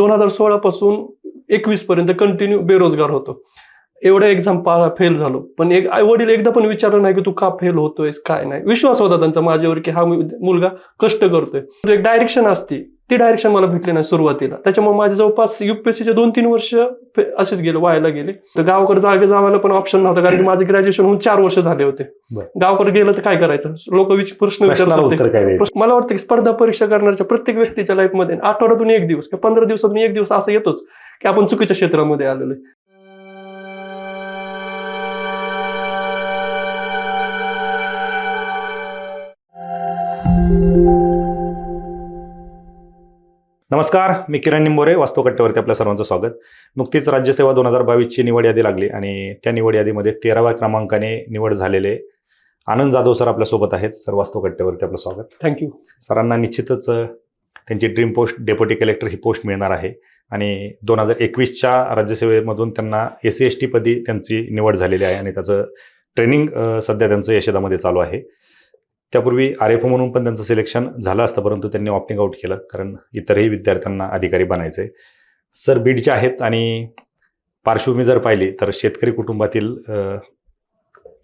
दोन हजार सोळा पासून एकवीस पर्यंत कंटिन्यू बेरोजगार होतो. एवढ्या एक्झाम फेल झालो. पण एक आई वडील एकदा पण विचारलं नाही की तू का फेल होतोयस काय नाही. विश्वास होता त्यांचा माझ्यावर की हा मुलगा कष्ट करतोय. एक डायरेक्शन असते. ती डायरेक्शन मला भेटली नाही सुरुवातीला. त्याच्यामुळे माझे जवळपास युपीएससीचे दोन तीन वर्ष असेच गेले व्हायला गेले. तर गावाकडे जागे जावायला पण ऑप्शन नव्हता कारण की माझे ग्रॅज्युएशन होऊन चार वर्ष झाले होते. गावाकडे गेलं तर काय करायचं? लोक प्रश्न विचारतात मला वाटतं की स्पर्धा परीक्षा करण्याच्या प्रत्येक व्यक्तीच्या लाईफमध्ये आठवड्यातून एक दिवस किंवा पंधरा दिवसातून एक दिवस असं येतोच की आपण चुकीच्या क्षेत्रामध्ये आलेलो आहे. नमस्कार मी किरण निंबोरे वास्तवकट्ट्यावरती आपल्या सर्वांचं स्वागत. नुकतीच राज्यसेवा दोन हजार बावीसची निवड यादी लागली आणि त्या निवड यादीमध्ये तेराव्या क्रमांकाने निवड झालेले आनंद जाधव सर आपल्यासोबत आहेत. सर वास्तवकट्ट्यावरती आपलं स्वागत. थँक्यू सरांना निश्चितच त्यांची ड्रीम पोस्ट डेप्युटी कलेक्टर ही पोस्ट मिळणार आहे. आणि दोन हजार एकवीसच्या राज्यसेवेमधून त्यांना एस सी एस टी पदी त्यांची निवड झालेली आहे आणि त्याचं ट्रेनिंग सध्या त्यांचं यशदामध्ये चालू आहे. त्यापूर्वी आर एफ म्हणून पण त्यांचं सिलेक्शन झालं असतं परंतु त्यांनी ऑप्टिंग आउट केलं कारण इतरही विद्यार्थ्यांना अधिकारी बनायचे. सर बीडचे आहेत आणि पार्श्वभूमी जर पाहिली तर शेतकरी कुटुंबातील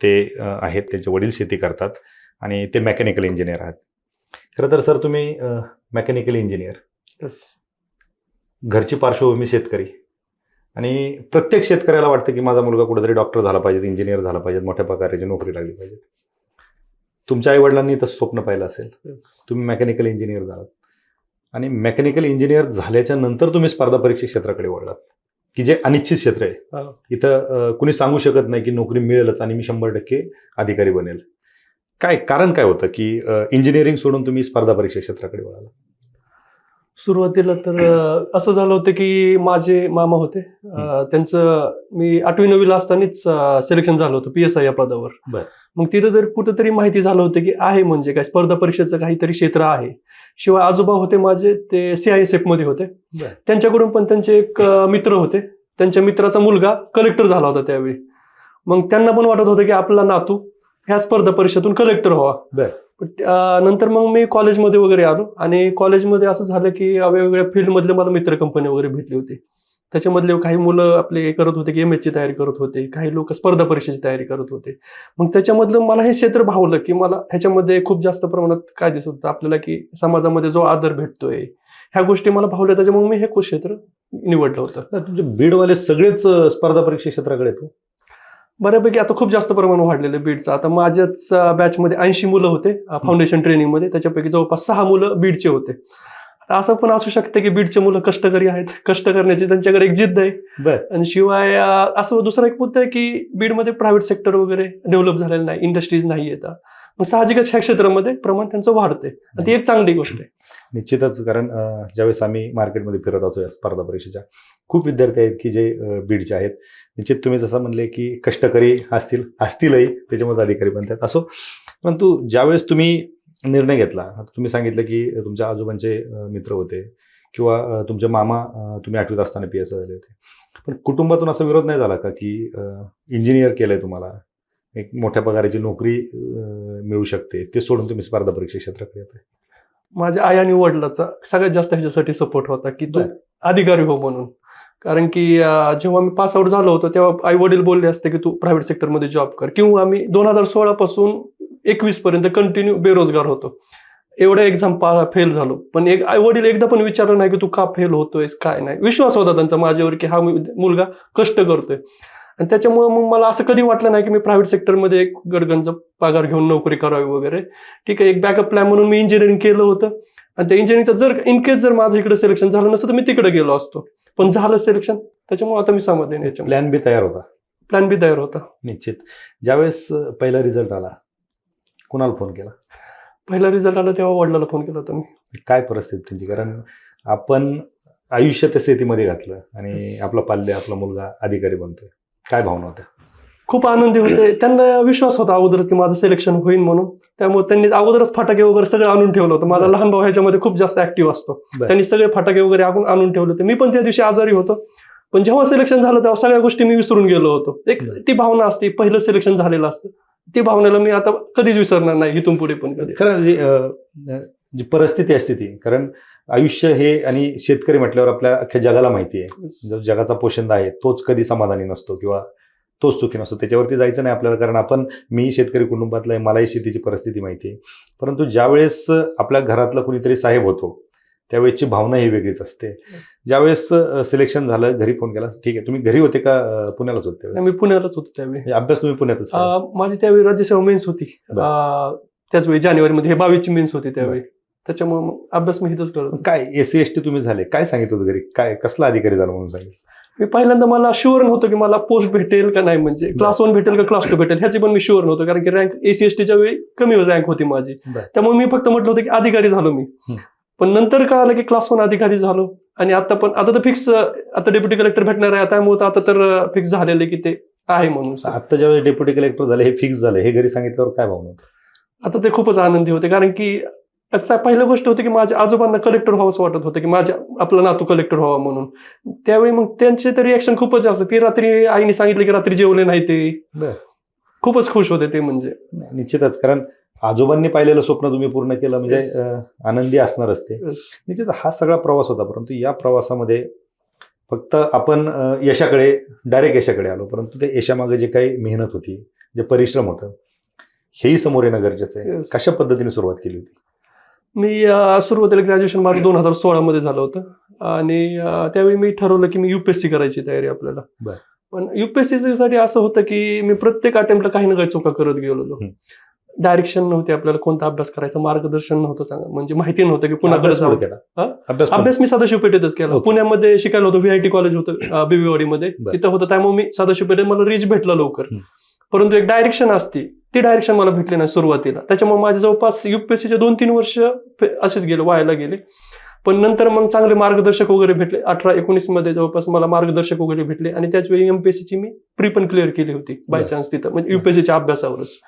ते आहेत त्यांचे वडील शेती करतात आणि ते मेकॅनिकल इंजिनियर आहेत. खरं तर सर तुम्ही मेकॅनिकल इंजिनियर घरची पार्श्वभूमी शेतकरी. आणि प्रत्येक शेतकऱ्याला वाटतं की माझा मुलगा कुठेतरी डॉक्टर झाला पाहिजे इंजिनियर झाला पाहिजे मोठ्या पगाराची नोकरी लागली पाहिजे तुमच्या आईवडिलांनी तसं स्वप्न पाहिलं असेल. तुम्ही मेकॅनिकल इंजिनियर झालात. आणि मेकॅनिकल इंजिनियर झाल्याच्यानंतर तुम्ही स्पर्धा परीक्षा क्षेत्राकडे वळलात. की जे अनिश्चित क्षेत्र आहे. इथं कुणी सांगू शकत नाही की नोकरी मिळेलच आणि मी शंभर टक्के अधिकारी बनेल. काय कारण काय होतं की इंजिनिअरिंग सोडून तुम्ही स्पर्धा परीक्षा क्षेत्राकडे वळाला सुरुवातीला तर असं झालं होतं की माझे मामा होते. त्यांचं मी आठवी नववीला असतानाच सिलेक्शन झालं होतं पी एस आय या पदावर. बरं. मग तिथं तर कुठंतरी माहिती झालं होतं की आहे म्हणजे काय स्पर्धा परीक्षेचं काहीतरी क्षेत्र आहे. शिवाय आजोबा होते माझे ते सीआयएसएफमध्ये होते. त्यांच्याकडून पण त्यांचे एक मित्र होते. त्यांच्या मित्राचा मुलगा कलेक्टर झाला होता त्यावेळी. मग त्यांना पण वाटत होतं की आपला नातू ह्या स्पर्धा परीक्षेतून कलेक्टर व्हावा. नंतर मग मी कॉलेजमध्ये वगैरे आलो आणि कॉलेजमध्ये असं झालं की वेगवेगळ्या फील्डमधले मला मित्र कंपनी वगैरे भेटली होती. त्याच्यामधले काही मुलं आपले करत होते की एम ची तयारी करत होते काही लोक स्पर्धा परीक्षेची तयारी करत होते. मग त्याच्यामधलं मला हे क्षेत्र भावलं की मला ह्याच्यामध्ये खूप जास्त प्रमाणात काय दिसत होतं. आपल्याला की समाजामध्ये जो आदर भेटतोय ह्या गोष्टी मला भावल्या. त्याच्यामुळे मी हे क्षेत्र निवडलं होतं. तुमचे बीडवाले सगळेच स्पर्धा परीक्षा क्षेत्राकडे आहेत हो. बऱ्यापैकी आता खूप जास्त प्रमाण वाढलेलं बीडचं. आता माझ्याच बॅचमध्ये ऐंशी मुलं होते फाउंडेशन ट्रेनिंगमध्ये त्याच्यापैकी जवळपास सहा मुलं बीडचे होते. आता असं पण असू शकतं की बीडचे मुलं कष्टकरी आहेत. कष्ट करण्याची त्यांच्याकडे एक जिद्द आहे. बरं. आणि शिवाय असं दुसरा एक मुद्दा आहे की बीडमध्ये प्रायव्हेट सेक्टर वगैरे डेव्हलप झालेलं नाही इंडस्ट्रीज नाही येतात मग साहजिकच ह्या क्षेत्रामध्ये प्रमाण त्यांचं वाढते ती एक चांगली गोष्ट आहे. निश्चितच कारण ज्यावेळेस आम्ही मार्केटमध्ये फिरत असतो या स्पर्धा परीक्षेच्या खूप विद्यार्थी आहेत की जे बीडचे आहेत. निश्चित तुम्ही जसं म्हणले की कष्टकरी असतील असतीलही त्याच्यामुळे अधिकारी बनतात. असो परंतु ज्यावेळेस तुम्ही निर्णय घेतला. आता तुम्ही सांगितलं की तुमच्या आजोबांचे मित्र होते किंवा तुमचे मामा तुम्ही आठवीत असताना पी एस झाले होते. पण कुटुंबातून असा विरोध नाही झाला का की इंजिनियर केलंय तुम्हाला? एक मोठ्या पगाराची नोकरी मिळू शकते. ते सोडून तुम्ही स्पर्धा परीक्षा क्षेत्राकडे येत माझ्या आई आणि वडिलाचा सगळ्यात जास्त ह्याच्यासाठी सपोर्ट होता की तू. अधिकारी हो म्हणून. कारण की जेव्हा मी पास आउट झालो होतो तेव्हा आई वडील बोलले असते की तू प्रायव्हेट सेक्टरमध्ये जॉब कर. किंवा आम्ही दोन हजार सोळा पासून एकवीस पर्यंत कंटिन्यू बेरोजगार होतो. एवढ्या एक्झाम फेल झालो. पण एक आई वडील एकदा पण विचारलं नाही की तू का फेल होतोयस काय नाही. विश्वास होता त्यांचा माझ्यावर की हा मुलगा कष्ट करतोय. आणि त्याच्यामुळे मग मला असं कधी वाटलं नाही की मी प्रायव्हेट सेक्टरमध्ये एक गडगंज पगार घेऊन नोकरी करावी वगैरे. ठीक आहे एक बॅकअप प्लॅन म्हणून मी इंजिनिअरिंग केलं होतं. आणि त्या इंजिनिअरिंगचं जर इन केस जर माझं इकडे सिलेक्शन झालं नसतं तर मी तिकडे गेलो असतो. पण झालं सिलेक्शन त्याच्यामुळे आता मी समाधान याच्यामध्ये प्लॅन बी तयार होता. प्लॅन बी तयार होता. निश्चित. ज्यावेळेस पहिला रिझल्ट आला कुणाला फोन केला? पहिला रिझल्ट आला तेव्हा वडिलाला फोन केला होता मी. काय परिस्थिती त्यांची? कारण आपण आयुष्य त्या स्थितीमध्ये घातलं आणि आपला पाल्य आपला मुलगा अधिकारी बनतोय. काय भावना होत्या? खूप आनंदी होते. त्यांना विश्वास होता अगोदरच की माझं सिलेक्शन होईल म्हणून. त्यामुळे त्यांनी अगोदरच फटाके वगैरे सगळं आणून ठेवलं होतं. माझा. लहान भाऊ ह्याच्यामध्ये खूप जास्त ऍक्टिव्ह असतो. त्यांनी सगळे फटाके वगैरे आणून आणून ठेवले होते. मी पण त्या दिवशी आजारी होतो. पण जेव्हा सिलेक्शन झालं तेव्हा सगळ्या गोष्टी मी विसरून गेलो होतो. एक. ती भावना असते पहिलं सिलेक्शन झालेलं असतं. ती भावनेला मी आता कधीच विसरणार नाही इथून पुढे पण कधी. खरं जी जी परिस्थिती असते ती कारण आयुष्य हे आणि शेतकरी म्हटल्यावर आपल्या अख्ख्या जगाला माहिती आहे. जो जगाचा पोशिंदा आहे तोच कधी समाधानी नसतो किंवा तोच सुखी नसतो. त्याच्यावरती जायचं नाही आपल्याला कारण आपण मी शेतकरी कुटुंबातला आहे मलाही शेतीची परिस्थिती माहिती आहे. परंतु ज्यावेळेस आपल्या घरातला कुणीतरी साहेब होतो त्यावेळेसची भावना ही वेगळीच असते. ज्यावेळेस सिलेक्शन झालं घरी फोन केला ठीक आहे तुम्ही घरी होते का पुण्यालाच होते? मी पुण्यालाच होतो त्यावेळी. म्हणजे अभ्यास तुम्ही पुण्यातच माझी त्यावेळी राज्यसेवा मेन्स होती. त्याच वेळी जानेवारीमध्ये हे बावीसची मेन्स होती त्यावेळी. त्याच्यामुळे मग अभ्यास मी इथंच करत. काय एस एस टी तुम्ही झाले काय सांगितलं होतं घरी? काय कसला अधिकारी झाला म्हणून सांगितलं? मी पहिल्यांदा मला शुअर नव्हतं की मला पोस्ट भेटेल का नाही म्हणजे क्लास वन भेटेल का क्लास टू भेटेल ह्याची पण मी शुअर नव्हतं कारण की रँक एसी एस टीच्या वेळी कमी रँक होती माझी. त्यामुळे मी फक्त म्हटलं होतं की अधिकारी झालो मी. पण नंतर कळालं की क्लास वन अधिकारी झालो. आणि आता पण आता तर फिक्स आता डेप्युटी कलेक्टर भेटणार आहे. त्यामुळे आता तर फिक्स झालेलं की ते आहे म्हणून. आता ज्यावेळेस डेप्युटी कलेक्टर झाले हे फिक्स झालं. हे घरी सांगितल्यावर काय भावना? आता ते खूपच आनंदी होते. कारण की आता पहिली गोष्ट होती की माझ्या आजोबांना कलेक्टर व्हावंसं वाटत होतं की माझ्या आपला नातू कलेक्टर व्हावा म्हणून. त्यावेळी मग त्यांचे तर रिॲक्शन खूपच जास्त. ती रात्री आईने सांगितलं की रात्री जेवले नाही ते. खूपच खुश होते ते म्हणजे. निश्चितच. कारण आजोबांनी पाहिलेलं स्वप्न तुम्ही पूर्ण केलं म्हणजे आनंदी असणारच ते निश्चित हा सगळा प्रवास होता परंतु या प्रवासामध्ये फक्त आपण यशाकडे डायरेक्ट यशाकडे आलो परंतु ते यशामागे जे काही मेहनत होती जे परिश्रम होतं हेही समोर येणं गरजेचं आहे. कशा पद्धतीने सुरुवात केली होती? मी सुरुवातीला ग्रॅज्युएशन माझं दोन हजार सोळा मध्ये झालं होतं. आणि त्यावेळी मी ठरवलं की मी युपीएससी करायची तयारी आपल्याला. पण युपीएससी साठी असं होतं की मी प्रत्येक अटेम्प्टला काही ना काही चुका करत गेलेलो. डायरेक्शन नव्हती आपल्याला कोणता अभ्यास करायचा मार्गदर्शन नव्हतं चांगलं. म्हणजे माहिती नव्हतं की पुण्याकडे अभ्यास केला? अभ्यास मी सदाशिव पेठेतच केला. पुण्यामध्ये शिकायला होतो व्हीआयटी कॉलेज होतं बिबीवाडीमध्ये. तिथं होतं त्यामुळे मी सदाशिव पेठेत मला रीच भेटलं लवकर. परंतु एक डायरेक्शन असते. ती डायरेक्शन मला भेटली नाही सुरुवातीला. त्याच्यामुळे माझे जवळपास युपीएससीचे दोन तीन वर्ष असेच गेले व्हायला गेले. पण नंतर मग चांगले मार्गदर्शक वगैरे भेटले. अठरा एकोणीसमध्ये जवळपास मला मार्गदर्शक वगैरे भेटले. आणि त्याच वेळी एमपीएससीची मी प्री पण क्लिअर केली होती बाय. चान्स तिथं. म्हणजे युपीएससीच्या अभ्यासावरच.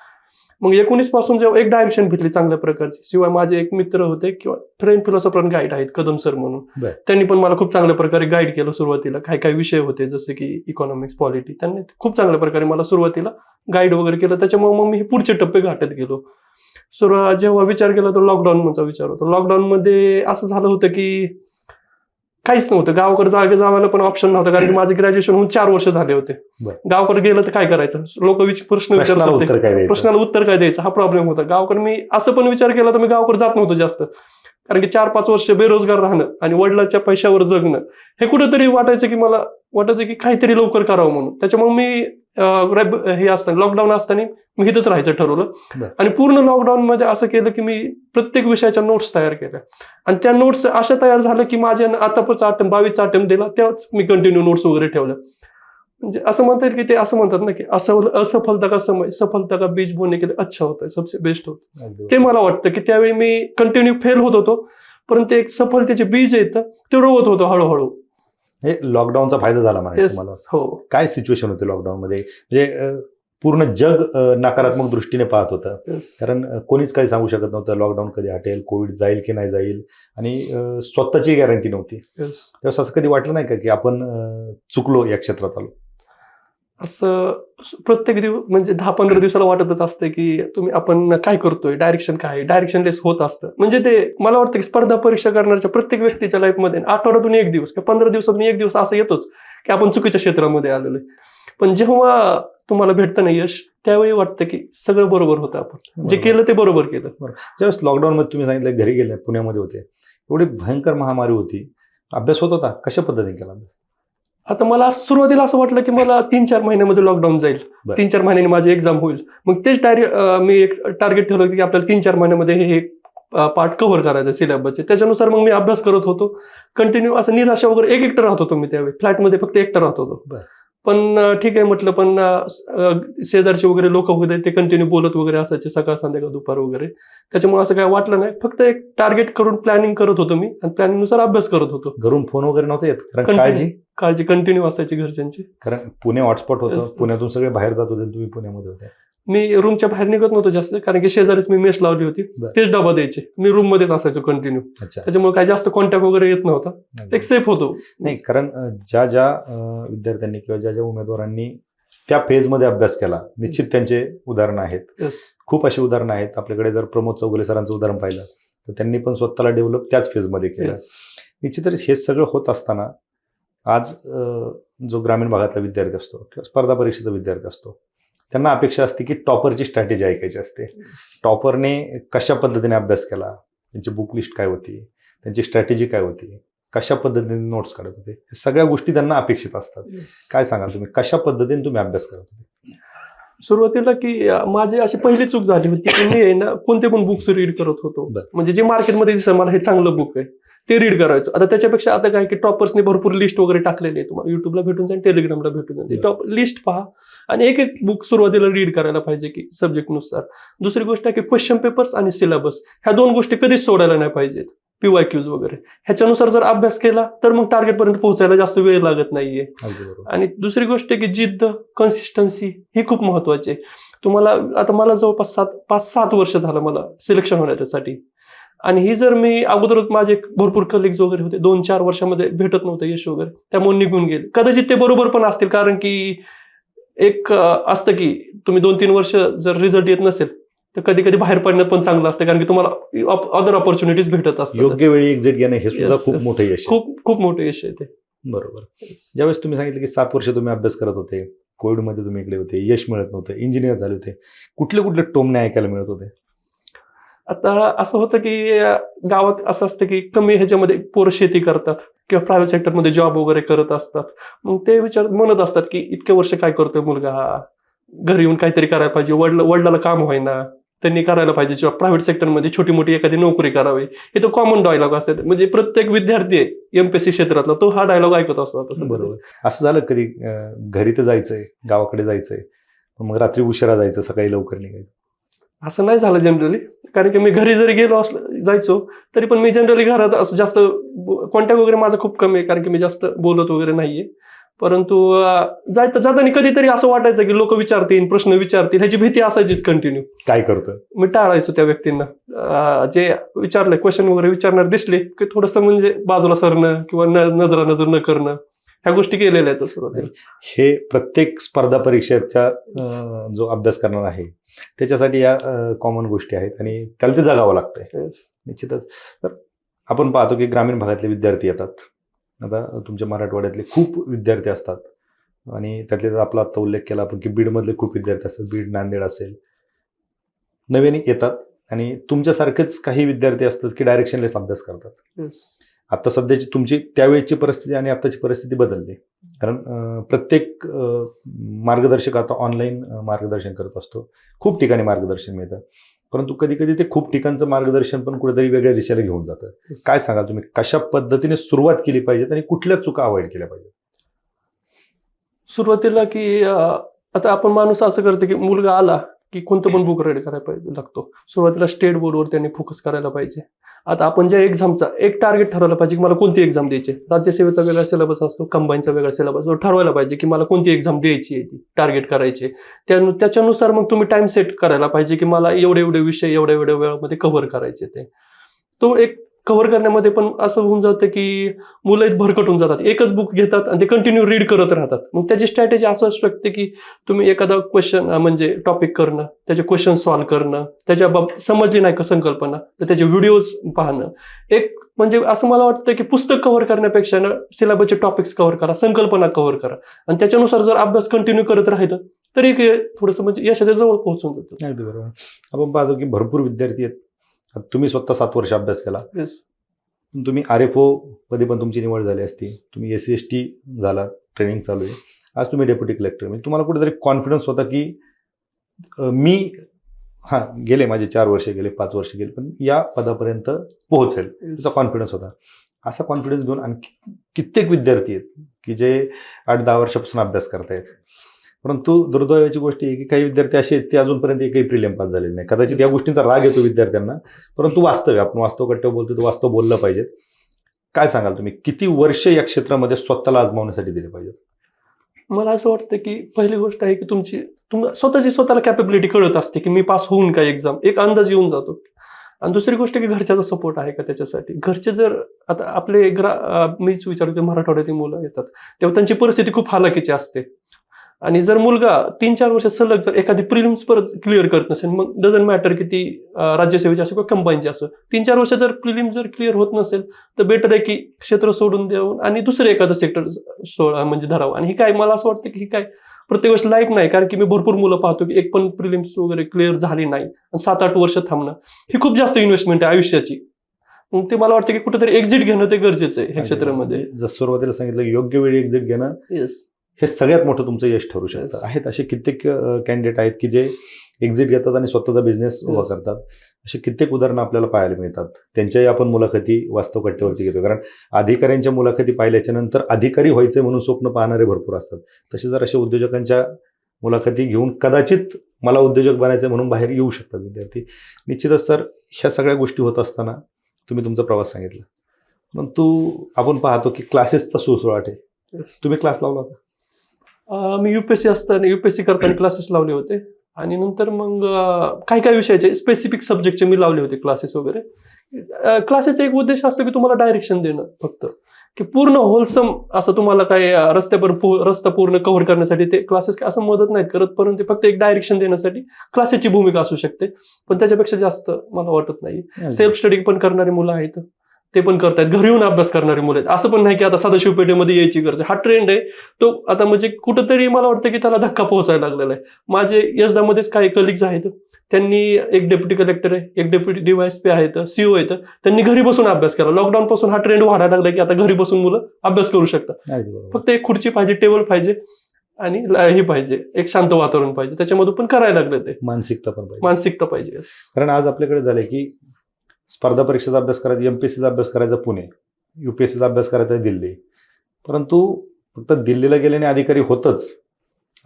मग एकोणीसपासून जेव्हा एक डायरेक्शन भेटली चांगल्या प्रकारची शिवाय माझे एक मित्र होते किंवा फ्रेंड फिलॉसॉफर गाईड आहेत कदम सर म्हणून. त्यांनी पण मला खूप चांगल्या प्रकारे गाईड केलं सुरुवातीला. काय काय विषय होते जसे की इकॉनॉमिक्स पॉलिटी त्यांनी खूप चांगल्या प्रकारे मला सुरुवातीला गाईड वगैरे केलं. त्याच्यामुळे मग मी हे पुढचे टप्पे गाठत गेलो. सुरुवात जेव्हा विचार केला तर लॉकडाऊनचा विचार होता. लॉकडाऊन मध्ये असं झालं होतं की काहीच नव्हतं. गावाकडे जागे जावायला पण ऑप्शन नव्हतं कारण की माझे ग्रॅज्युएशन होऊन चार वर्ष झाले होते. गावाकडे गेलं तर काय करायचं? लोक प्रश्न विचारत प्रश्नाला होते. उत्तर काय द्यायचं? प्रश्नाला उत्तर काय द्यायचं? हा प्रॉब्लेम होता. गावाकडे मी असं पण विचार केला तर मी गावाकडे जात नव्हतो जास्त. कारण की चार पाच वर्ष बेरोजगार राहणं आणि वडिलांच्या पैशावर जगणं हे कुठेतरी वाटायचं की मला वाटायचं की काहीतरी लवकर करावं म्हणून. त्याच्यामुळे मी हे असताना लॉकडाऊन असताना मी इथंच राहायचं ठरवलं. आणि पूर्ण लॉकडाऊन मध्ये असं केलं की मी प्रत्येक विषयाच्या नोट्स तयार केल्या. आणि त्या नोट्स अशा तयार झाल्या की माझ्या आतापर्यंत अटेम्प बावीसचा अटेम्प्ट दिला तेव्हाच मी कंटिन्यू नोट्स वगैरे ठेवल्या. म्हणजे असं म्हणता येईल की ते असं म्हणतात ना की असं असफलता का समय सफलता का बीज बोलणे के लिए अच्छा होता सबसे बेस्ट होतं ते मला वाटतं की त्यावेळी मी कंटिन्यू फेल होत होतो परंतु एक सफलतेचे बीज येतं ते रोवत होतो हळूहळू. हे लॉकडाऊनचा फायदा झाला म्हणायचं. मला हो. काय सिच्युएशन होती लॉकडाऊन मध्ये म्हणजे पूर्ण जग नकारात्मक दृष्टीने पाहत होतं. कारण कोणीच काही सांगू शकत नव्हतं लॉकडाऊन कधी हटेल कोविड जाईल की नाही जाईल. आणि स्वतःची गॅरंटी नव्हती. त्यावेळेस असं कधी वाटलं नाही का की आपण चुकलो या क्षेत्रात आलो? असं प्रत्येक दिवस म्हणजे दहा पंधरा दिवसाला वाटतच असतं की तुम्ही आपण काय करतोय डायरेक्शन काय डायरेक्शन लेस होत असतं. म्हणजे ते मला वाटतं की स्पर्धा परीक्षा करण्याच्या प्रत्येक व्यक्तीच्या लाईफमध्ये आठवड्यातून एक दिवस किंवा पंधरा दिवसातून एक दिवस असं येतोच की आपण चुकीच्या क्षेत्रामध्ये आलेलो आहे. पण जेव्हा तुम्हाला भेटतं ना यश त्यावेळी वाटतं की सगळं बरोबर होतं आपण. जे केलं ते बरोबर केलं. ज्यावेळेस लॉकडाऊन मध्ये तुम्ही सांगितलं घरी गेले पुण्यामध्ये होते एवढी भयंकर महामारी होती. अभ्यास होत होता? कशा पद्धतीने केला अभ्यास? आता मला सुरुवातीला असं वाटलं की मला तीन चार महिन्यामध्ये लॉकडाऊन जाईल. तीन चार महिन्यांनी माझी एक्झाम होईल. मग तेच डायरेक्ट मी एक टार्गेट ठेवलं होतं की आपल्याला तीन चार महिन्यामध्ये हे पार्ट कव्हर करायचं सिलेबसचे त्याच्यानुसार मग मी अभ्यास करत होतो. कंटिन्यू असं निराशा वगैरे एक एकटं राहत होतो मी त्यावेळी. फ्लॅटमध्ये फक्त एकटं राहत होतो. पण ठीक आहे म्हटलं पण शेजारचे वगैरे लोक होते ते कंटिन्यू बोलत वगैरे असायचे सकाळ संध्याकाळ दुपार वगैरे. त्याच्यामुळे असं काय वाटलं नाही. फक्त एक टार्गेट करून प्लॅनिंग करत होतो मी आणि प्लॅनिंगनुसार अभ्यास करत होतो. घरून फोन वगैरे नव्हते येत. काळजी? काळजी कंटिन्यू असायची घरच्यांची. कारण पुणे हॉटस्पॉट होतं. पुण्यातून सगळे बाहेर जात होते तुम्ही पुण्यामध्ये होते. मी रूमच्या बाहेर निघत नव्हतो जास्त कारण की शेजारीच मी मेस लावली होती. तेच डबा द्यायचे. मी रूम मध्येच असायचो कंटिन्यू त्याच्यामुळे काही जास्त कॉन्टॅक्ट वगैरे येत नव्हता. एक सेफ होतो. नाही कारण ज्या ज्या विद्यार्थ्यांनी किंवा ज्या ज्या उमेदवारांनी त्या फेजमध्ये अभ्यास केला निश्चित त्यांचे उदाहरणं आहेत. खूप अशी उदाहरणं आहेत. आपल्याकडे जर प्रमोद चौगुले सरांचं उदाहरण पाहिलं तर त्यांनी पण स्वतःला डेव्हलप त्याच फेजमध्ये केलं. Yes. निश्चितच हे सगळं होत असताना आज जो ग्रामीण भागातला विद्यार्थी असतो किंवा स्पर्धा परीक्षेचा विद्यार्थी असतो त्यांना अपेक्षा असते की टॉपरची स्ट्रॅटेजी ऐकायची असते. टॉपरने कशा पद्धतीने अभ्यास केला? त्यांची बुक लिस्ट काय होती? त्यांची स्ट्रॅटेजी काय होती? कशा पद्धतीने नोट्स काढत होते? हे सगळ्या गोष्टी त्यांना अपेक्षित असतात. काय सांगाल तुम्ही? कशा पद्धतीने तुम्ही अभ्यास करत होते? सुरुवातीला की माझी अशी पहिली चूक झाली होती की मी ना कोणते पण बुक्स रीड करत होतो. म्हणजे जे मार्केटमध्ये दिसतं मला हे चांगलं बुक आहे. ते रीड करायचो. आता त्याच्यापेक्षा आता काय की टॉपर्सने भरपूर लिस्ट वगैरे टाकलेली आहे. तुम्हाला युट्यूबला भेटून जाईल टेलिग्रामला भेटून जाईल. टॉप लिस्ट पहा. आणि एक एक बुक सुरुवातीला रीड करायला पाहिजे की सब्जेक्टनुसार दुसरी गोष्ट आहे की क्वेश्चन पेपर्स आणि सिलेबस ह्या दोन गोष्टी कधीच सोडायला नाही पाहिजेत. पीवाय क्यूज वगैरे. ह्याच्यानुसार जर अभ्यास केला तर मग टार्गेटपर्यंत पोहोचायला जास्त वेळ लागत नाहीये. आणि दुसरी गोष्ट आहे की जिद्द कन्सिस्टन्सी ही खूप महत्वाची आहे. तुम्हाला आता मला जवळपास सात पाच सात वर्ष झालं मला सिलेक्शन होण्यासाठी. आणि ही जर मी अगोदरच माझे भरपूर कलिग्स वगैरे होते दोन चार वर्षामध्ये भेटत नव्हतं यश वगैरे त्यामुळे निघून गेले. कदाचित ते बरोबर पण असतील कारण की एक असतं की तुम्ही दोन तीन वर्ष जर रिझल्ट येत नसेल तर कधी कधी बाहेर पडण्यात पण चांगलं असतं कारण की तुम्हाला अदर ऑपॉर्च्युनिटीज भेटत असतात. योग्य वेळी एक्झिट घेणं हे सुद्धा खूप. मोठं यश खूप खूप मोठं यश आहे ते. बरोबर. ज्यावेळेस तुम्ही सांगितलं की सात वर्ष तुम्ही अभ्यास करत होते कोविडमध्ये तुम्ही इकडे होते यश मिळत नव्हतं इंजिनियर झाले होते कुठले कुठले टोमणे ऐकायला मिळत होते? आता असं होतं की गावात असं असतं की कमी ह्याच्यामध्ये पोरं शेती करतात किंवा प्रायव्हेट सेक्टरमध्ये जॉब वगैरे करत असतात. मग ते विचार म्हणत असतात की इतके वर्ष काय करतोय मुलगा? हा घरी येऊन काहीतरी करायला पाहिजे. वडील वडिलाला काम होईना. त्यांनी करायला पाहिजे. किंवा प्रायव्हेट सेक्टरमध्ये छोटी मोठी एखादी नोकरी करावी. हे तो कॉमन डायलॉग असतात. म्हणजे प्रत्येक विद्यार्थी आहे एमपीएससी क्षेत्रातला तो हा डायलॉग ऐकत असतो सध्या. बरोबर. असं झालं कधी? घरी तर जायचंय गावाकडे जायचंय. मग रात्री उशिरा जायचं सकाळी लवकर निघायचं. असं नाही झालं जनरली कारण की मी घरी जरी गेलो असलो जायचो तरी पण मी जनरली घरात असं जास्त कॉन्टॅक्ट वगैरे माझा खूप कमी आहे कारण की मी जास्त बोलत वगैरे नाहीये. परंतु अं, जायत जाताना कधीतरी असं वाटायचं की लोक विचारतील प्रश्न विचारतील ह्याची भीती असायचीच कंटिन्यू काय करतं मी टाळायचो त्या व्यक्तींना. जे विचारले क्वेश्चन वगैरे विचारणार दिसले की थोडंसं म्हणजे बाजूला सरणं किंवा नजरा नजर न करणं. ह्या गोष्टी केलेल्या आहेत सुरुवातीला हे प्रत्येक स्पर्धा परीक्षेच्या अं, जो अभ्यास करणार आहे त्याच्यासाठी या कॉमन गोष्टी आहेत आणि त्याला ते जगावं लागतंय. Yes. निश्चितच. तर आपण पाहतो की ग्रामीण भागातले विद्यार्थी येतात. आता तुमच्या मराठवाड्यातले खूप विद्यार्थी असतात. आणि त्यातले त्यात आपला आता उल्लेख केला आपण की बीडमधले खूप विद्यार्थी असतात. बीड नांदेड असेल. नव्याने येतात आणि तुमच्यासारखेच काही विद्यार्थी असतात की डायरेक्शनलेस अभ्यास करतात. Yes. आता सध्याची तुमची त्यावेळेची परिस्थिती आणि आताची परिस्थिती बदलली. कारण प्रत्येक मार्गदर्शक आता ऑनलाईन मार्गदर्शन करत असतो. खूप ठिकाणी मार्गदर्शन मिळतं. परंतु कधी कधी ते खूप ठिकाणचं मार्गदर्शन पण कुठेतरी वेगळ्या दिशेला घेऊन जातं. काय सांगाल तुम्ही? कशा पद्धतीने सुरुवात केली पाहिजे आणि कुठल्या चुका अवॉइड केल्या पाहिजे सुरुवातीला की आता आपण माणूस असं करतो की मुलगा आला की कोणतं पण बुक रेड करायला पाहिजे लागतो. सुरुवातीला स्टेट बोर्डवर त्यांनी फोकस करायला पाहिजे. आता आपण ज्या एक्झामचा एक टार्गेट ठरवलं पाहिजे की मला कोणती एक्झाम द्यायची राज्यसेवेचा वेगळा सिलेबस असतो कंबाईनचा वेगळा सिलेबस ठरवायला पाहिजे की मला कोणती एक्झाम द्यायची आहे ती टार्गेट करायची आहे. त्याच्यानुसार मग तुम्ही टाइम सेट करायला पाहिजे की मला एवढे एवढे विषय एवढ्या एवढ्या वेळामध्ये कव्हर करायचे ते. तो एक कव्हर करण्यामध्ये पण असं होऊन जातं की मुलं एक भरकटून जातात. एकच बुक घेतात आणि ते कंटिन्यू रीड करत राहतात. मग त्याची स्ट्रॅटेजी असं असू शकते की तुम्ही एखादा क्वेश्चन म्हणजे टॉपिक करणं त्याचे क्वेश्चन सॉल्व्ह करणं त्याच्या बाब समजली नाही का संकल्पना तर त्याचे व्हिडिओज पाहणं. एक म्हणजे असं मला वाटतं की पुस्तक कव्हर करण्यापेक्षा ना सिलेबसचे टॉपिक्स कव्हर करा संकल्पना कव्हर करा. आणि त्याच्यानुसार जर अभ्यास कंटिन्यू करत राहिलं तरी थोडंसं म्हणजे यशाच्या जवळ पोहोचून जातं. अगदी बरोबर. आपण पाहतो की भरपूर विद्यार्थी आहेत. तुम्ही स्वतः सात वर्ष अभ्यास केला. Yes. तुम्ही आर एफमध्ये पण तुमची निवड झाली असती. तुम्ही एस सी एस टी झाला ट्रेनिंग चालू आहे. आज तुम्ही डेप्युटी कलेक्टर म्हणजे तुम्हाला कुठेतरी कॉन्फिडन्स होता की मी हां गेले माझे चार वर्ष गेले पाच वर्ष गेले पण या पदापर्यंत पोहोचेल. त्याचा कॉन्फिडन्स होता. असा कॉन्फिडन्स घेऊन आणखी कित्येक विद्यार्थी आहेत की जे आठ दहा वर्षापासून अभ्यास करतायत. परंतु दुर्दैवाची गोष्ट आहे की काही विद्यार्थी असे आहेत ते अजूनपर्यंत एकही प्रिलियम पास झालेले नाही. कदाचित या गोष्टींचा राग येतो विद्यार्थ्यांना परंतु वास्तव आहे. आपण वास्तव कट्ट्यावर बोलतो तर वास्तव बोललं पाहिजे काय सांगाल तुम्ही? किती वर्ष या क्षेत्रामध्ये स्वतःला आजमावण्यासाठी दिले पाहिजे मला असं वाटतं की पहिली गोष्ट आहे की तुमची तुम स्वतःची स्वतःला कॅपेबिलिटी कळत असते की मी पास होऊन काय एक्झाम एक अंदाज येऊन जातो. आणि दुसरी गोष्ट की घरच्याचा सपोर्ट आहे का त्याच्यासाठी? घरचे जर आता आपले ग्रा मीच विचारतो की मराठवाड्यातील मुलं येतात तेव्हा त्यांची परिस्थिती खूप हालाकीची असते. आणि जर मुलगा तीन चार वर्ष सलग जर एखादी प्रिलिम्स परत क्लिअर करत नसेल मग डझंट मॅटर की ती राज्यसेवेची असो किंवा कंबाईनची असो तीन चार वर्ष जर प्रिलिम्स जर क्लिअर होत नसेल तर बेटर आहे की क्षेत्र सोडून देऊन आणि दुसरं एखादं सेक्टर म्हणजे धरावं. आणि ही काय मला असं वाटतं की ही काय प्रत्येक गोष्ट लाईफ नाही कारण की मी भरपूर मुलं पाहतो की एक पण प्रिलिम्स वगैरे क्लिअर झाली नाही आणि सात आठ वर्ष थांबणं. ही खूप जास्त इन्व्हेस्टमेंट आहे आयुष्याची. मग ते मला वाटतं की कुठेतरी एक्झिट घेणं ते गरजेचं आहे ह्या क्षेत्रामध्ये. जसं सुरुवातीला सांगितलं योग्य वेळी एक्झिट घेणं. येस हे सगळ्यात मोठं तुमचं यश ठरू शकतं. आहेत असे कित्येक कॅन्डिडेट आहेत की जे एक्झिट घेतात आणि स्वतःचा बिझनेस उभा. करतात. असे कित्येक उदाहरणं आपल्याला पाहायला मिळतात. त्यांच्याही आपण मुलाखती वास्तव कट्ट्यावरती घेतो कारण अधिकाऱ्यांच्या मुलाखती पाहिल्याच्या नंतर अधिकारी व्हायचे म्हणून स्वप्न पाहणारे भरपूर असतात. तसे जर असे उद्योजकांच्या मुलाखती घेऊन कदाचित मला उद्योजक बनायचे म्हणून बाहेर येऊ शकतात विद्यार्थी. निश्चितच सर ह्या सगळ्या गोष्टी होत असताना तुम्ही तुमचा प्रवास सांगितला. परंतु आपण पाहतो की क्लासेसचा सुळसुळाट आहे. तुम्ही क्लास लावला होता. मी युपीएससी असताना युपीएससी करताना क्लासेस लावले होते. आणि नंतर मग काही काही विषयाचे स्पेसिफिक सब्जेक्टचे मी लावले होते क्लासेस वगैरे. क्लासेसचा एक उद्देश असतो की तुम्हाला डायरेक्शन देणं फक्त. की पूर्ण होलसम असं तुम्हाला काय रस्त्यावर रस्ता पूर्ण कव्हर करण्यासाठी ते क्लासेस असं मदत नाहीत करत परंतु फक्त एक डायरेक्शन देण्यासाठी क्लासेसची भूमिका असू शकते. पण त्याच्यापेक्षा जास्त मला वाटत नाही. सेल्फ स्टडी पण करणारी मुलं आहेत. ते पण करतायत. घरी येऊन अभ्यास करणारी मुलं आहेत. असं पण नाही की आता सदाशिव पेठेमध्ये यायची गरज आहे. हा ट्रेंड आहे. तो आता म्हणजे कुठंतरी मला वाटतं की त्याला धक्का पोहोचायला लागलेला आहे. माझे यशदामध्येच काही कलिग्स आहेत. त्यांनी एक डेप्युटी कलेक्टर आहे एक डेप्युटी डीवायस पी आहेत सीओ आहेत. त्यांनी घरी बसून अभ्यास केला. लॉकडाऊन पासून हा ट्रेंड वाढायला लागला की आता घरी बसून मुलं अभ्यास करू शकतात. फक्त एक खुर्ची पाहिजे टेबल पाहिजे आणि हे पाहिजे. एक शांत वातावरण पाहिजे. त्याच्यामधून पण करायला लागलं ते. मानसिकता पण पाहिजे. मानसिकता पाहिजे. कारण आज आपल्याकडे झालंय की स्पर्धा परीक्षेचा अभ्यास करायचा एमपीएससीचा अभ्यास करायचा पुणे युपीएससीचा अभ्यास करायचा आहे दिल्ली. परंतु फक्त दिल्लीला गेल्याने अधिकारी होतच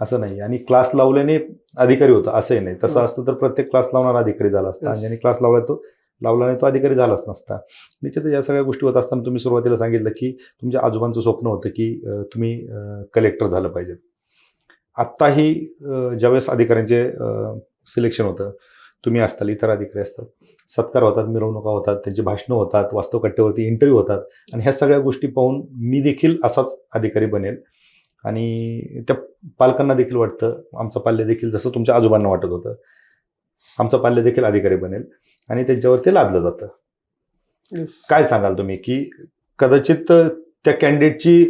असं नाही. आणि क्लास लावल्याने अधिकारी होतं असंही नाही. तसं हो. असतं तर प्रत्येक क्लास लावणारा अधिकारी झाला असता. आणि ज्यांनी क्लास लावला तो लावला नाही तो अधिकारी झालाच नसता. निश्चित या सगळ्या गोष्टी होत असताना तुम्ही सुरुवातीला सांगितलं की तुमच्या आजोबांचं स्वप्न होतं की तुम्ही कलेक्टर झालं पाहिजेत. आत्ताही ज्यावेळेस अधिकाऱ्यांचे सिलेक्शन होतं तुम्ही असताल इतर अधिकारी असतात. सत्कार होतात मिरवणुका होतात त्यांची भाषणं होतात वास्तव कट्ट्यावरती इंटरव्ह्यू होतात. आणि ह्या सगळ्या गोष्टी पाहून मी देखील असाच अधिकारी बनेल. आणि त्या पालकांना देखील वाटतं आमचा पाल्य देखील जसं तुमच्या आजोबांना वाटत होतं आमचा पाल्य देखील अधिकारी बनेल आणि त्यांच्यावरती लादलं जातं. Yes. काय सांगाल तुम्ही की कदाचित त्या कॅन्डिडेटची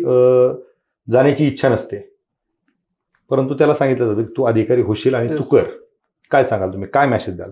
जाण्याची इच्छा नसते. परंतु त्याला सांगितलं जातं की तू अधिकारी होशील आणि तू. कर. काय सांगाल तुम्ही? काय मेसेज द्याल?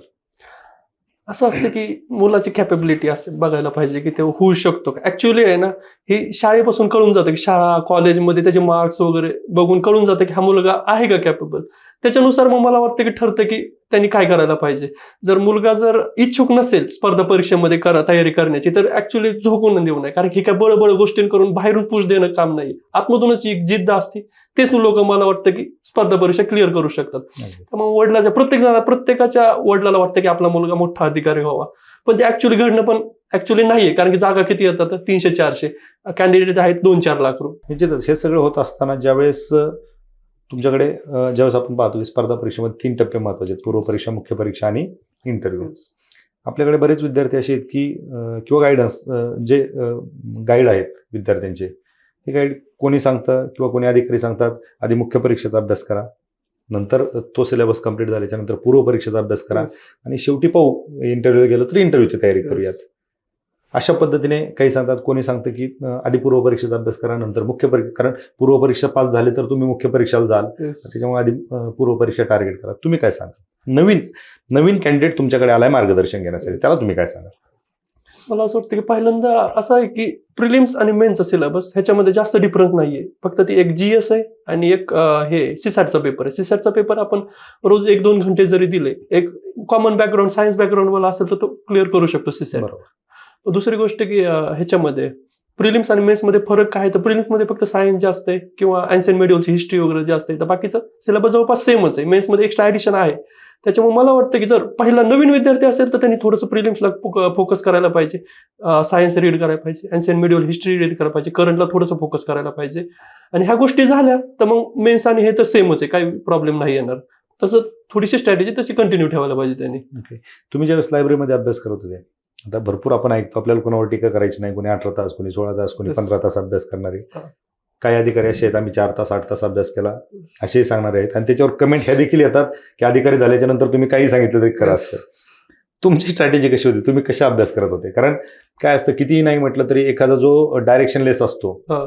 असं असतं की मुलाची कॅपेबिलिटी असते बघायला पाहिजे की ते होऊ शकतो ऍक्च्युली आहे ना ही शाळेपासून कळून जातं की शाळा कॉलेजमध्ये त्याचे मार्क्स वगैरे बघून कळून जातं की हा मुलगा आहे का कॅपेबल त्याच्यानुसार मग मला वाटतं की ठरतं की त्यांनी काय करायला पाहिजे. जर मुलगा जर इच्छुक नसेल स्पर्धा परीक्षेमध्ये करा तयारी करण्याची तर ऍक्च्युली झोकून देऊ नये. कारण की काय बळबळ बळ गोष्टी करून बाहेरून पुश देणं काम नाही. आतमधूनच एक जिद्द असते. तेच लोक मला वाटतं की स्पर्धा परीक्षा क्लिअर करू शकतात. मग वडिलाच्या प्रत्येक जण प्रत्येकाच्या वडिलाला वाटतं की आपला मुलगा मोठा अधिकारी व्हावा. पण ते ऍक्च्युली घडणं पण ऍक्च्युली नाहीये कारण की जागा किती येतात? तीनशे चारशे. कॅन्डिडेट आहेत दोन चार लाख रुपये. निश्चितच हे सगळं होत असताना ज्यावेळेस तुमच्याकडे ज्यावेळेस आपण पाहतो की स्पर्धा परीक्षेमध्ये तीन टप्पे महत्त्वाचे आहेत पूर्व परीक्षा मुख्य परीक्षा आणि इंटरव्ह्यू आपल्याकडे बरेच विद्यार्थी असे आहेत की किंवा गायडन्स जे गाईड आहेत विद्यार्थ्यांचे हे गाईड कोणी सांगतं किंवा कोणी अधिकारी सांगतात आधी मुख्य परीक्षेचा अभ्यास करा. नंतर तो सिलेबस कंप्लीट झाल्याच्यानंतर पूर्व परीक्षेचा अभ्यास करा. आणि शेवटी पाहू इंटरव्ह्यू गेलो तर इंटरव्ह्यूची तयारी करूयात. अशा पद्धतीने काही सांगतात कोणी सांगतं की आधी पूर्व परीक्षेचा अभ्यास करा नंतर मुख्य परीक्षा कारण पूर्व परीक्षा पास झाले तर तुम्ही मुख्य परीक्षेला जाल. त्याच्यामुळे आधी पूर्व परीक्षा टार्गेट करा. तुम्ही काय सांगा नवीन नवीन कॅन्डिडेट तुमच्याकडे आलाय मार्गदर्शन घेण्यासाठी. त्याला तुम्ही काय सांगा मला असं वाटतं की पहिल्यांदा असं आहे की प्रिलिम्स आणि मेन्सचा सिलेबस ह्याच्यामध्ये जास्त डिफरन्स नाहीये. फक्त ती एक जीएस आहे आणि एक हे सिसॅटचा पेपर आहे. सिसॅटचा पेपर आपण रोज एक दोन घंटे जरी दिले एक कॉमन बॅकग्राऊंड सायन्स बॅकग्राऊंड वाला असेल तर तो क्लिअर करू शकतो सिसॅट बरोबर. दुसरी गोष्ट की ह्याच्यामध्ये प्रिलिम्स आणि मेन्समध्ये फरक काय तर प्रिलिम्समध्ये फक्त सायन्स जास्त आहे किंवा अँसेंट मेडिओलची हिस्ट्री वगैरे जास्त आहे. तर बाकीचं सिलेबस जवळपास सेमच आहे. मेन्समध्ये एक्स्ट्रा ॲडिशन आहे. त्याच्यामुळे मला वाटतं की जर पहिला नवीन विद्यार्थी असेल तर त्यांनी थोडंसं प्रिलिम्सला फोकस करायला पाहिजे. सायन्स रीड करायला पाहिजे. अँसेंट मेडिओल हिस्ट्री रीड करायला पाहिजे. करंटला थोडंसं फोकस करायला पाहिजे. आणि ह्या गोष्टी झाल्या तर मग मेन्स आणि हे तर सेमच आहे. काही प्रॉब्लेम नाही येणार. तसं थोडीशी स्ट्रॅटेजी तशी कंटिन्यू ठेवायला पाहिजे त्यांनी. ओके तुम्ही ज्यावेळेस लायब्ररीमध्ये अभ्यास करत होते आता भरपूर आपण ऐकतो आपल्याला कोणावर टीका करायची नाही कोणी अठरा तास कोणी सोळा तास कोणी. पंधरा तास अभ्यास करणारे. काही अधिकारी असे आहेत आम्ही चार तास आठ तास अभ्यास केला असेही सांगणारे आहेत. आणि त्याच्यावर कमेंट ह्या देखील येतात की अधिकारी झाल्याच्यानंतर तुम्ही काही सांगितलं तरी करा असतं. तुमची स्ट्रॅटेजी कशी होती? तुम्ही कशा अभ्यास करत होते? कारण काय असतं कितीही नाही म्हटलं तरी एखादा जो डायरेक्शनलेस असतो हा.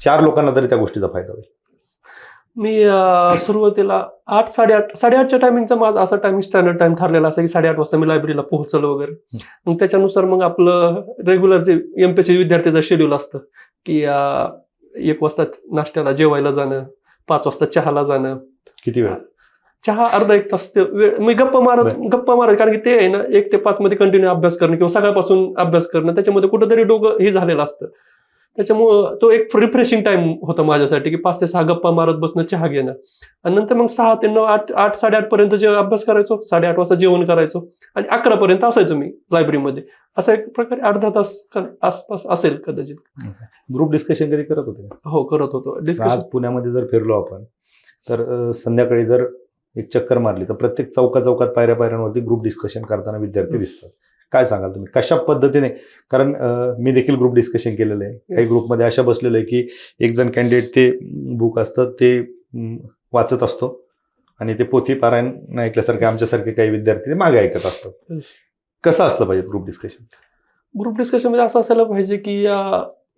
चार लोकांना तरी त्या गोष्टीचा फायदा होईल. मी सुरुवातीला आठ साडेआठ साडेआठच्या टायमिंगचा माझा असा टायमिंग स्टँडर्ड टाइम ठरलेला असा की साडेआठ वाजता मी लायब्ररीला पोहोचलो वगैरे. मग त्याच्यानुसार मग आपलं रेग्युलर जे एमपीएससी विद्यार्थ्याचं शेड्यूल असतं की एक वाजता नाश्त्याला जेवायला जाणं पाच वाजता चहाला जाणं. किती वेळ? चहा अर्धा एक तास ते वेळ मी गप्पा मारत गप्पा मारत कारण की ते आहे ना एक ते पाच मध्ये कंटिन्यू अभ्यास करणं किंवा सकाळपासून अभ्यास करणं त्याच्यामध्ये कुठेतरी डोकं हे झालेलं असतं. त्याच्यामुळं तो एक रिफ्रेशिंग टाइम होता माझ्यासाठी की पाच ते सहा गप्पा मारत बसणं चहा घेणं. आणि नंतर मग सहा ते नऊ आठ आठ साडेआठ पर्यंत जे अभ्यास करायचो साडेआठ वाजता जेवण करायचो आणि अकरा पर्यंत असायचो मी लायब्ररीमध्ये असा एक प्रकारे अर्धा तास आसपास असेल कदाचित. ग्रुप डिस्कशन कधी करत होते? हो करत होतो. डिस्कशन पुण्यामध्ये जर फिरलो आपण तर संध्याकाळी जर एक चक्कर मारली तर प्रत्येक चौका चौकात पायऱ्या पायऱ्यांवरती ग्रुप डिस्कशन करताना विद्यार्थी दिसतात. काय सांगाल तुम्ही? कशा पद्धतीने? कारण मी देखील ग्रुप डिस्कशन केलेलं आहे. काही. ग्रुपमध्ये अशा बसलेलं आहे की एक जण कॅन्डिडेट ते बुक असतं ते वाचत असतो आणि ते पोथी पारायण ऐकल्यासारखे आमच्यासारखे काही विद्यार्थी ते मागे ऐकत असतात. कसं असलं पाहिजे ग्रुप डिस्कशन ग्रुप डिस्कशनमध्ये असं असायला पाहिजे की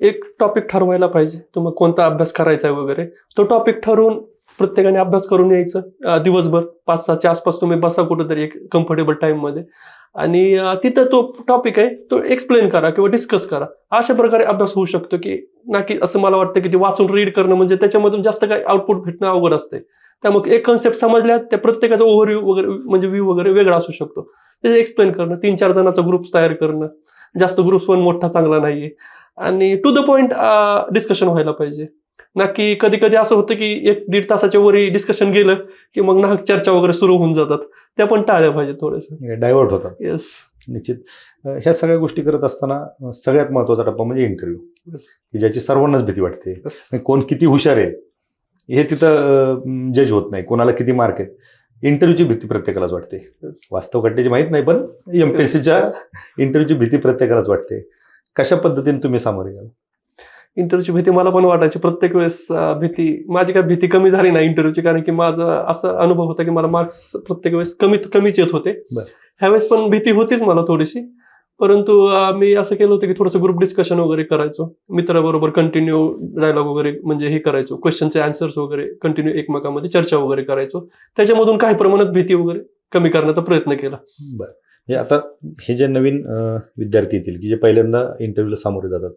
एक टॉपिक ठरवायला पाहिजे. तुम्हाला कोणता अभ्यास करायचा आहे वगैरे. तो टॉपिक ठरवून प्रत्येकाने अभ्यास करून यायचं. दिवसभर पाच सहाच्या आसपास तुम्ही बसा कुठेतरी एक कम्फर्टेबल टाइममध्ये. आणि तिथं तो टॉपिक आहे तो एक्सप्लेन करा किंवा डिस्कस करा. अशा प्रकारे अभ्यास होऊ शकतो की ना की असं मला वाटतं की ते वाचून रीड करणं म्हणजे त्याच्यामधून जास्त काही आउटपुट भेटणं अवघड असते. त्यामुळे एक कन्सेप्ट समजल्या त्या प्रत्येकाचा ओव्हरव्ह्यू वगैरे म्हणजे व्ह्यू वगैरे वेगळा असू शकतो. त्याचे एक्सप्लेन करणं तीन चार जणांचा ग्रुप्स तयार करणं. जास्त ग्रुप्स पण मोठा चांगला नाहीये. आणि टू द पॉइंट डिस्कशन व्हायला पाहिजे. ना की कधी कधी असं होतं की एक दीड तासाच्या वरी डिस्कशन गेलं की मग नाहक चर्चा वगैरे सुरू होऊन जातात. त्या पण टाळल्या पाहिजे थोड्याशा डायव्हर्ट होतात. येस निश्चित. ह्या सगळ्या गोष्टी करत असताना सगळ्यात महत्त्वाचा टप्पा म्हणजे इंटरव्ह्यू. की ज्याची सर्वांनाच भीती वाटते. आणि कोण किती हुशार आहे हे तिथं जज होत नाही. कोणाला किती मार्क आहेत. इंटरव्ह्यूची भीती प्रत्येकालाच वाटते. वास्तव घटनेची माहीत नाही पण एमपीएससीच्या इंटरव्ह्यूची भीती प्रत्येकालाच वाटते. कशा पद्धतीने तुम्ही सामोरे गेला? इंटरव्ह्यूची भीती मला पण वाटायची. प्रत्येक वेळेस भीती माझी काय भीती कमी झाली नाही इंटरव्ह्यूची कारण की माझा असा अनुभव होता की मला मार्क्स प्रत्येक वेळेस कमी कमीच येत होते. ह्यावेळेस पण भीती होतीच मला थोडीशी. परंतु मी असं केलं होतं की थोडंसं ग्रुप डिस्कशन वगैरे करायचो. मित्राबरोबर कंटिन्यू डायलॉग वगैरे म्हणजे हे करायचो. क्वेश्चनचे आन्सर्स वगैरे कंटिन्यू एकमेकांमध्ये चर्चा वगैरे करायचो. त्याच्यामधून काही प्रमाणात भीती वगैरे कमी करण्याचा प्रयत्न केला. बरं. हे आता हे जे नवीन विद्यार्थी येतील की जे पहिल्यांदा इंटरव्ह्यूला सामोरे जातात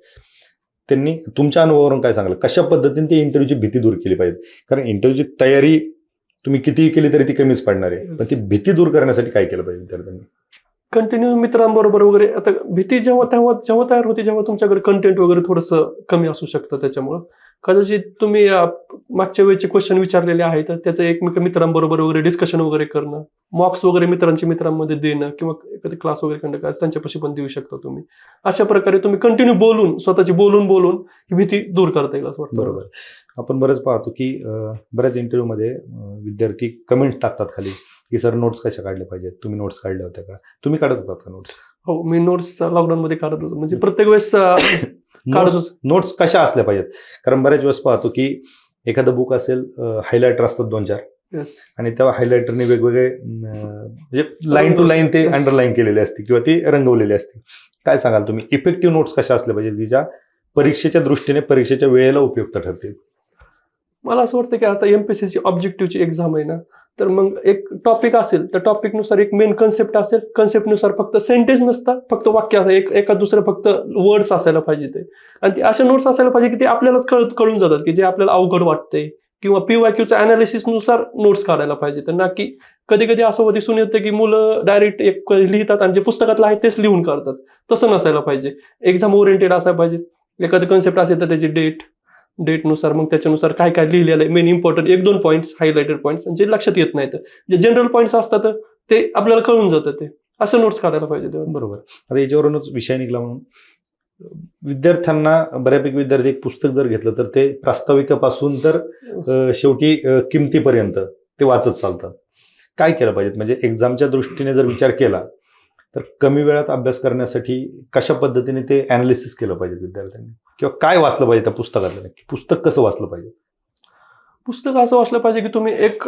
त्यांनी तुमच्या अनुभवावरून काय सांगलं? कशा पद्धतीने ते इंटरव्ह्यूची भीती दूर केली पाहिजे? कारण इंटरव्ह्यूची तयारी तुम्ही कितीही केली तरी ती कमीच पडणार आहे. पण ती भीती दूर करण्यासाठी काय केलं पाहिजे विद्यार्थ्यांनी? कंटिन्यू मित्रांबरोबर वगैरे. आता भीती जेव्हा तेव्हा जेव्हा तयार होती जेव्हा तुमच्याकडे कंटेंट वगैरे थोडंसं कमी असू शकतं त्याच्यामुळं. कदाचित तुम्ही मागच्या वेळेचे क्वेश्चन विचारलेले आहेत तर त्याचं एकमेक मित्रांबरोबर वगैरे डिस्कशन वगैरे करणं मॉक्स वगैरे मित्रांच्या मित्रांमध्ये देणं किंवा एखादी क्लास वगैरे कंडक्ट करायचं त्यांच्यापाशी पण देऊ शकता तुम्ही. अशा प्रकारे तुम्ही कंटिन्यू बोलून स्वतःची बोलून बोलून ही भीती दूर करता येईल असं वाटतं. बरोबर. आपण बरेच पाहतो की बऱ्याच इंटरव्ह्यूमध्ये विद्यार्थी कमेंट टाकतात खाली की सर नोट्स कशा काढल्या पाहिजेत? तुम्ही नोट्स काढल्या होत्या का? तुम्ही काढत होतात का नोट्स हो मी नोट्स लॉकडाऊन मध्ये काढत होतो. म्हणजे प्रत्येक वेळेस काढत. नोट्स कशा असल्या पाहिजेत कारण बऱ्याच वेळेस पाहतो की एखादं बुक असेल हायलायटर असतात दोन चार. आणि त्या हायलायटरने वेगवेगळे म्हणजे लाईन टू लाईन ते. अंडरलाईन केलेले असते किंवा ती रंगवलेली असते काय सांगाल तुम्ही इफेक्टिव्ह नोट्स कशा असल्या पाहिजेत की ज्या परीक्षेच्या दृष्टीने परीक्षेच्या वेळेला उपयुक्त ठरतील मला असं वाटतं की आता एमपीएससीची ऑब्जेक्टिव्हची एक्झाम आहे ना तर मग एक टॉपिक असेल तर टॉपिकनुसार एक मेन कन्सेप्ट असेल. कन्सेप्टनुसार फक्त सेंटेन्स नसतात फक्त वाक्य असं एक एका दुसरं फक्त वर्ड्स असायला पाहिजे ते. आणि ते अशा नोट्स असायला पाहिजे की ते आपल्यालाच कळ कळून जातात की जे आपल्याला अवघड वाटते किंवा पी वाक्यूच्या अनालिसिसनुसार नोट्स काढायला पाहिजे. तर ना की कधी कधी असं दिसून येतं की मुलं डायरेक्ट एक लिहितात आणि जे पुस्तकातलं आहे तेच लिहून काढतात. तसं नसायला पाहिजे. एक्झाम ओरिएंटेड असायला पाहिजे. एखादं कन्सेप्ट असेल तर त्याची डेट डेटनुसार मग त्याच्यानुसार काय काय लिहिलेलं आहे मेन इम्पॉर्टंट एक दोन पॉईंट्स हायलाइटेड पॉईंट्स जे लक्षात येत नाहीत. जे जनरल पॉईंट्स असतात ते आपल्याला कळून जातं ते. असं नोट्स काढायला पाहिजे. बरोबर. आता याच्यावरूनच विषय निघला म्हणून. विद्यार्थ्यांना बऱ्यापैकी विद्यार्थी एक पुस्तक जर घेतलं तर ते प्रास्ताविकापासून तर शेवटी किमतीपर्यंत ते वाचत चालतात. काय केलं पाहिजे म्हणजे एक्झामच्या दृष्टीने जर विचार केला तर कमी वेळात अभ्यास करण्यासाठी कशा पद्धतीने ते अनालिसिस केलं पाहिजे विद्यार्थ्यांनी? किंवा काय वाचलं पाहिजे त्या पुस्तकातलं नक्की? पुस्तक कसं वाचलं पाहिजे? पुस्तक असं वाचलं पाहिजे की तुम्ही एक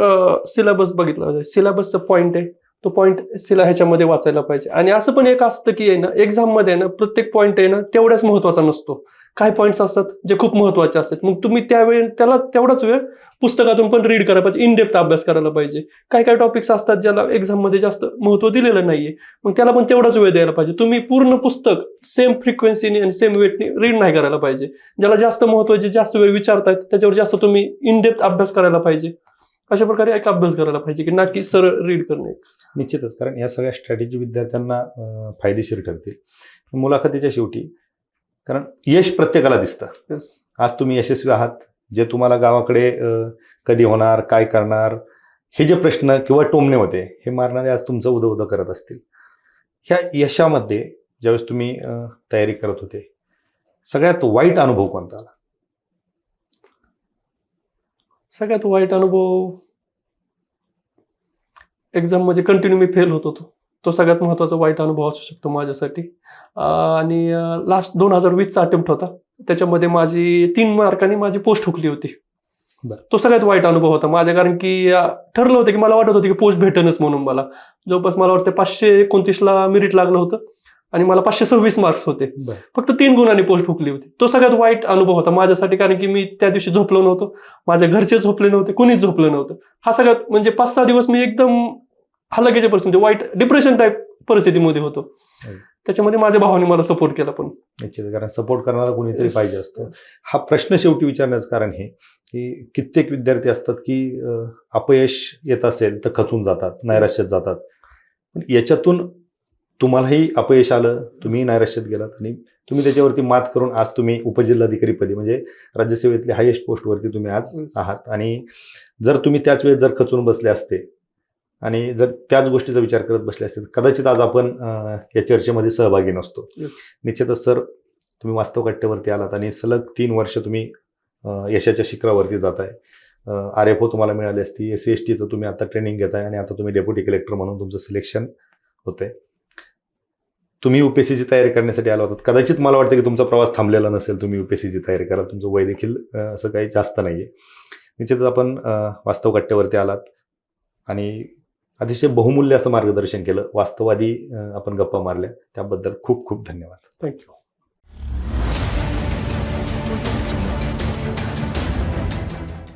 सिलेबस बघितला पाहिजे. सिलेबसचा पॉईंट आहे. तो पॉईंट सिला ह्याच्यामध्ये वाचायला पाहिजे. आणि असं पण एक असतं की आहे ना एक्झाममध्ये ना प्रत्येक पॉईंट आहे ना तेवढ्याच महत्त्वाचा नसतो. काही पॉईंट्स असतात? जे खूप महत्त्वाचे असतात. मग तुम्ही त्यावेळी त्याला तेवढाच वेळ पुस्तकातून पण रीड करायला पाहिजे इनडेप्थ अभ्यास करायला पाहिजे. काही काही टॉपिक्स असतात ज्याला एक्झाममध्ये जास्त महत्त्व दिलेलं नाहीये मग त्याला पण तेवढाच वेळ द्यायला पाहिजे. तुम्ही पूर्ण पुस्तक सेम फ्रिक्वेन्सीने आणि सेम वेटने रीड नाही करायला पाहिजे. ज्याला जास्त महत्त्व जे जास्त वेळ विचारतायत त्याच्यावर जास्त तुम्ही इनडेप्थ अभ्यास करायला पाहिजे. अशा प्रकारे एक अभ्यास करायला पाहिजे की ना की सरळ रीड करणे निश्चितच कारण या सगळ्या स्ट्रॅटेजी विद्यार्थ्यांना फायदेशीर ठरतील. मुलाखतीच्या शेवटी कारण यश प्रत्येकाला दिसतं. Yes. आज तुम्ही यशस्वी आहात. जे तुम्हाला गावाकडे कधी होणार काय करणार हे जे प्रश्न किंवा टोमणे होते हे मारणारे आज तुमचं उदं उदं करत असतील. ह्या यशामध्ये ज्यावेळेस तुम्ही तयारी करत होते सगळ्यात वाईट अनुभव कोणता आला? सगळ्यात वाईट अनुभव एक्झाममध्ये कंटिन्यू मी फेल होत होतो. तो सगळ्यात महत्त्वाचा वाईट अनुभव असू शकतो माझ्यासाठी. आणि लास्ट दोन हजार वीसचा अटेम्प्ट होता. त्याच्यामध्ये माझी तीन मार्कांनी माझी पोस्ट हुकली होती. तो सगळ्यात वाईट अनुभव होता माझ्या कारण की ठरलं होतं की मला वाटत होतं की पोस्ट भेटेनच म्हणून मला. जवळपास मला वाटतं पाचशे एकोणतीसला मेरिट लागलं होतं. आणि मला पाचशे सव्वीस मार्क्स होते. फक्त तीन गुणांनी पोस्ट हुकली होती. तो सगळ्यात वाईट अनुभव होता माझ्यासाठी कारण की मी त्या दिवशी झोपलो नव्हतो. माझ्या घरचे झोपले नव्हते कुणीच झोपलं नव्हतं. हा सगळ्यात म्हणजे पाच सहा दिवस मी एकदम हलगीच्या परिस्थिती वाईट डिप्रेशन टाईप परिस्थितीमध्ये होतो. त्याच्यामध्ये माझ्या भावाने मला सपोर्ट केला पण. निश्चित कारण सपोर्ट करणारा कोणीतरी. पाहिजे असतं. हा प्रश्न शेवटी विचारण्याचं कारण हे की कित्येक विद्यार्थी असतात की अपयश येत असेल तर खचून जातात नैराश्यात जातात. पण याच्यातून तुम्हालाही अपयश आलं तुम्ही नैराश्यात गेलात आणि तुम्ही त्याच्यावरती मात करून आज तुम्ही उपजिल्हाधिकारीपदी म्हणजे राज्यसेवेतले हायेस्ट पोस्टवरती तुम्ही आज. आहात आणि जर तुम्ही त्याच वेळेस जर खचून बसले असते आणि जर त्याच गोष्टीचा विचार करत बसले असते कदाचित आज आपण या चर्चेमध्ये सहभागी नसतो. निश्चितच सर तुम्ही वास्तव कट्ट्यावरती आलात आणि सलग तीन वर्ष तुम्ही यशाच्या शिखरावरती जाताय आर एफ ओ तुम्हाला मिळाली असती एस सी एस टीचं तुम्ही आता ट्रेनिंग घेताय आणि आता तुम्ही डेप्युटी कलेक्टर म्हणून तुमचं सिलेक्शन होतंय तुम्ही युपीएससीची तयारी करण्यासाठी आला होतात. कदाचित मला वाटतं की तुमचा प्रवास थांबलेला नसेल तुम्ही युपीएससीची तयारी करा. तुमचं वय देखील असं काही जास्त नाही आहे निश्चितच आपण वास्तव कट्ट्यावरती आलात आणि अतिशय बहुमूल्य असं मार्गदर्शन केलं. वास्तववादी आपण गप्पा मारल्या. त्याबद्दल खूप खूप धन्यवाद. थँक्यू